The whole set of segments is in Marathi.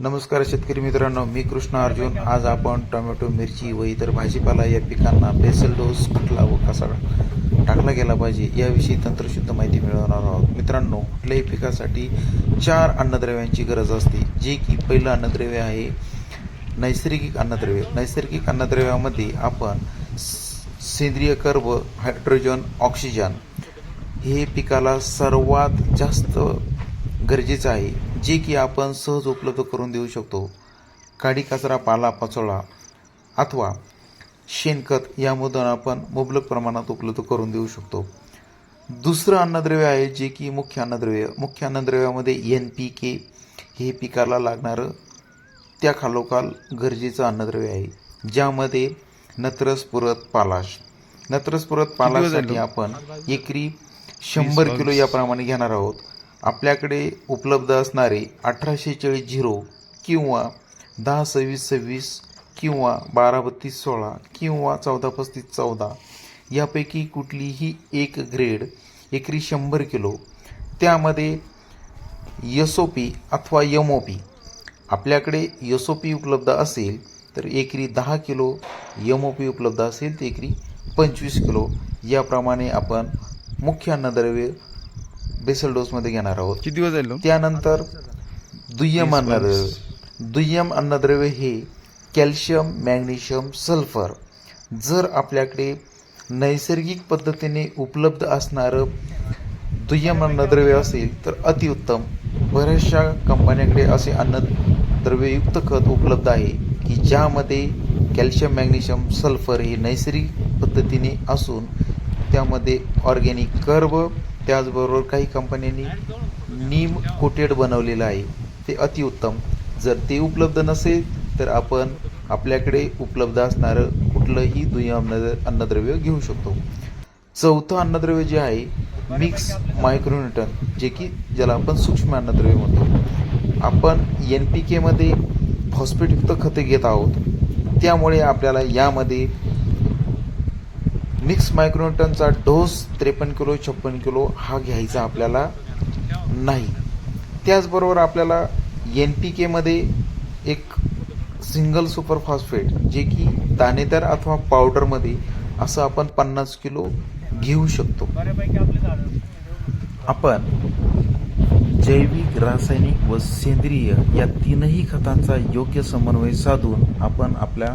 नमस्कार शेतकरी मित्रांनो मी कृष्ण अर्जुन. आज आपण टोमॅटो मिरची व इतर भाजीपाला या पिकांना बेसल डोस कुठला व कसा टाकला गेला पाहिजे याविषयी तंत्रशुद्ध माहिती मिळवणार आहोत. मित्रांनो कुठल्याही पिकासाठी चार अन्नद्रव्यांची गरज असते जे की पहिलं अन्नद्रव्य आहे नैसर्गिक अन्नद्रव्य. नैसर्गिक अन्नद्रव्यामध्ये आपण स- सेंद्रिय कर्ब हायड्रोजन ऑक्सिजन हे पिकाला सर्वात जास्त गरजेचं आहे. जे की आपण सहज उपलब्ध करून देऊ शकतो. काडी कचरा पाला पाचोळा अथवा शेणखत यामधून आपण मुबलक प्रमाणात उपलब्ध करून देऊ शकतो. दुसरं अन्नद्रव्य आहे जे की मुख्य अन्नद्रव्य. मुख्य अन्नद्रव्यामध्ये एन पी के हे पिकाला लागणारं त्या खालोखाल गरजेचं अन्नद्रव्य आहे ज्यामध्ये नत्रस पुरत पालाश नत्रस पुरत पालाशसाठी आपण एकरी शंभर किलो याप्रमाणे घेणार आहोत. आपल्याकडे उपलब्ध असणारे अठराशे चाळीस झिरो किंवा दहा सव्वीस सव्वीस किंवा बारा बत्तीस सोळा किंवा चौदा पस्तीस चौदा यापैकी कुठलीही एक ग्रेड एकरी शंभर किलो. त्यामध्ये एस ओ पी अथवा एम ओ पी आपल्याकडे एस ओ पी उपलब्ध असेल तर एकरी दहा किलो एम ओ पी उपलब्ध असेल तर एकरी पंचवीस किलो. याप्रमाणे आपण मुख्य अन्नद्रव्य बेसल डोसमध्ये घेणार आहोत. किती दिवस झाले त्यानंतर दुय्यम अन्नद्रव्य. दुय्यम अन्नद्रव्य हे कॅल्शियम मॅग्नेशियम सल्फर जर आपल्याकडे नैसर्गिक पद्धतीने उपलब्ध असणारं दुय्यम अन्नद्रव्य असेल तर अतिउत्तम. बऱ्याचशा कंपन्यांकडे असे अन्नद्रव्ययुक्त खत उपलब्ध आहे की ज्यामध्ये कॅल्शियम मॅग्नेशियम सल्फर हे नैसर्गिक पद्धतीने असून त्यामध्ये ऑर्गॅनिक कर्ब त्याचबरोबर काही कंपन्यांनी नीम कोटेड बनवलेलं आहे. ते अतिउत्तम जर ते उपलब्ध नसेल तर आपण आपल्याकडे उपलब्ध असणारं कुठलंही दुय्यम अन्न अन्नद्रव्य घेऊ शकतो. चौथं अन्नद्रव्य जे आहे मिक्स मायक्रोन्यूटन जे की ज्याला आपण सूक्ष्म अन्नद्रव्य म्हणतो. आपण एन पी केमध्ये फॉस्फेटयुक्त खते घेत आहोत. त्यामुळे आपल्याला यामध्ये मिक्स मायक्रोन्यूटनचा डोस त्रेपन्न किलो छप्पन किलो हा घ्यायचा आपल्याला नाही. त्याचबरोबर आपल्याला एन पी केमध्ये एक सिंगल सुपर फॉस्फेट जे की दाणेदार अथवा पावडरमध्ये असं आपण पन्नास किलो घेऊ शकतो. आपण जैविक रासायनिक व सेंद्रिय या तीनही खतांचा योग्य समन्वय साधून आपण आपल्या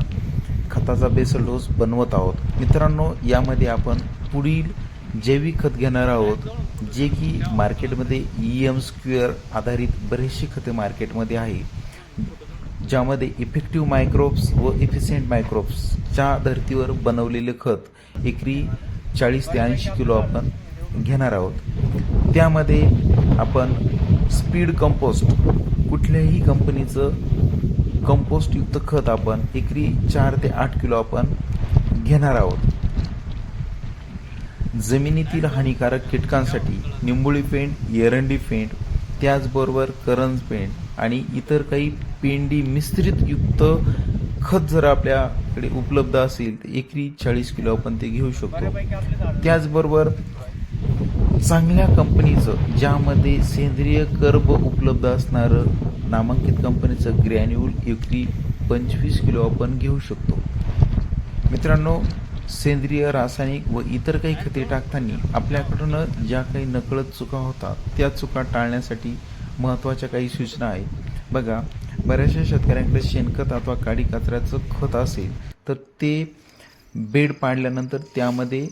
खताचा बेसल डोस बनवत आहोत. मित्रांनो यामध्ये आपण पुढील जैविक खत घेणार आहोत जे की मार्केटमध्ये ई एम स्क्वेअर आधारित बरेचशी खते मार्केटमध्ये आहे ज्यामध्ये इफेक्टिव्ह मायक्रोब्स व इफिशियंट मायक्रोब्सच्या धर्तीवर बनवलेले खत एकरी चाळीस ते ऐंशी किलो आपण घेणार आहोत. त्यामध्ये आपण स्पीड कंपोस्ट कुठल्याही कंपनीचं कंपोस्टयुक्त खत आपण एकरी चार ते आठ किलो आपण घेणार आहोत. जमिनीतील हानिकारक कीटकांसाठी निंबोळी पेंट एरंडी पेंट त्याचबरोबर करंज पेंट आणि इतर काही पेंडी मिश्रित युक्त खत जर आपल्याकडे उपलब्ध असेल तर एकरी चाळीस किलो आपण ते घेऊ शकतो. त्याचबरोबर चांगल्या कंपनीचं ज्यामध्ये सेंद्रिय कर्ब उपलब्ध असणारं नामांकित कंपनीचं ग्रॅन्युल एकरी पंचवीस किलो आपण घेऊ शकतो. मित्रांनो सेंद्रिय रासायनिक व इतर काही खते टाकताना आपल्याकडून ज्या काही नकळत चुका होतात त्या चुका टाळण्यासाठी महत्त्वाच्या काही सूचना आहेत. बघा बऱ्याचशा शेतकऱ्यांकडे शेणखत अथवा काडी कचऱ्याचं खत असेल तर ते बेड पाडल्यानंतर त्यामध्ये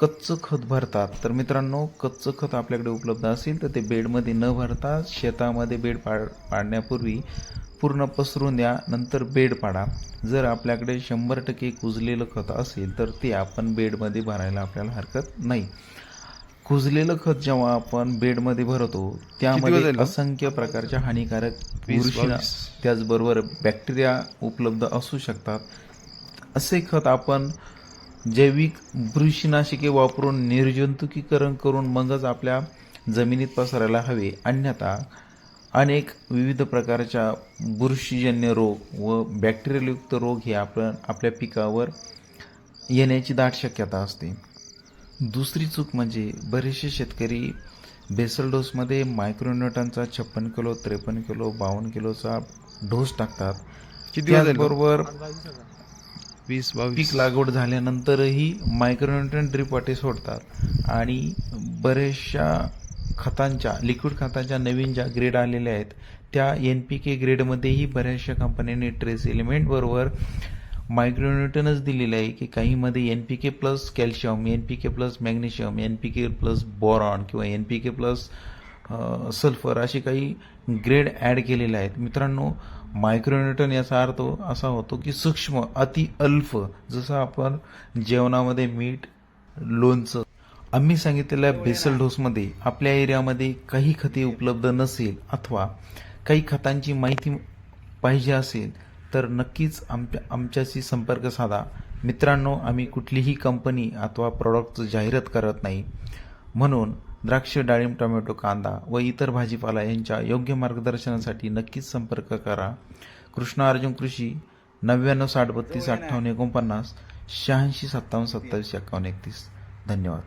कच्चं खत भरतात तर मित्रांनो कच्चं खत आपल्याकडे उपलब्ध असेल तर ते बेडमध्ये न भरता शेतामध्ये बेड पाड पाडण्यापूर्वी पूर्ण पसरून द्या नंतर बेड पाडा जर आपल्याकडे शंभर टक्के कुजलेलं खत असेल तर ते आपण बेडमध्ये भरायला आपल्याला हरकत नाही कुजलेलं खत जेव्हा आपण बेडमध्ये भरतो त्यामध्ये? असंख्य प्रकारच्या हानिकारक बुरशीना. त्याचबरोबर बॅक्टेरिया उपलब्ध असू शकतात असे खत आपण जैविक बुरशीनाशके वापरून निर्जंतुकीकरण करून मगच आपल्या जमिनीत पसरायला हवे. अन्यथा अनेक विविध प्रकारच्या बुरशीजन्य रोग व बॅक्टेरियलयुक्त रोग हे आपण आपल्या पिकावर येण्याची दाट शक्यता असते. दुसरी चूक म्हणजे बरेचसे शेतकरी बेसल डोसमध्ये मायक्रोन्यूटनचा छप्पन किलो त्रेपन्न किलो बावन्न किलोचा डोस टाकतात? त्याचबरोबर वीस बावीस पीक लागवड झाल्यानंतरही मायक्रोन्युट्रन ड्रीप वाटे सोडतात. आणि बऱ्याचशा खतांच्या लिक्विड खतांच्या नवीन ज्या ग्रेड आलेल्या आहेत त्या एन पी के ग्रेडमध्येही बऱ्याचशा कंपन्यांनी ट्रेस एलिमेंटबरोबर मायक्रोन्यूटनच दिलेलं आहे की काहीमध्ये N P K plus calcium N P K plus magnesium N P K plus boron किंवा N P K plus sulphur असे काही ग्रेड ॲड केलेले आहेत. मित्रांनो मायक्रोन्यूटन याचा अर्थ असा होतो की सूक्ष्म अति अल्फ जसं आपण जेवणामध्ये मीठ लोणचं आम्ही सांगितलेल्या बेसल डोसमध्ये आपल्या एरियामध्ये काही खते उपलब्ध नसेल अथवा काही खतांची माहिती पाहिजे असेल तर नक्कीच आमच्या आमच्याशी संपर्क साधा. मित्रांनो आम्ही कुठलीही कंपनी अथवा प्रॉडक्टचं जाहिरात करत नाही. म्हणून द्राक्ष डाळिंब टोमॅटो कांदा व इतर भाजीपाला यांच्या योग्य मार्गदर्शनासाठी नक्कीच संपर्क करा. कृष्णा अर्जुन कृषी नव्याण्णव साठ बत्तीस अठ्ठावन्न एकोणपन्नास शहाऐंशी सत्तावन्न सत्तावीस एकावन्न एकतीस. धन्यवाद.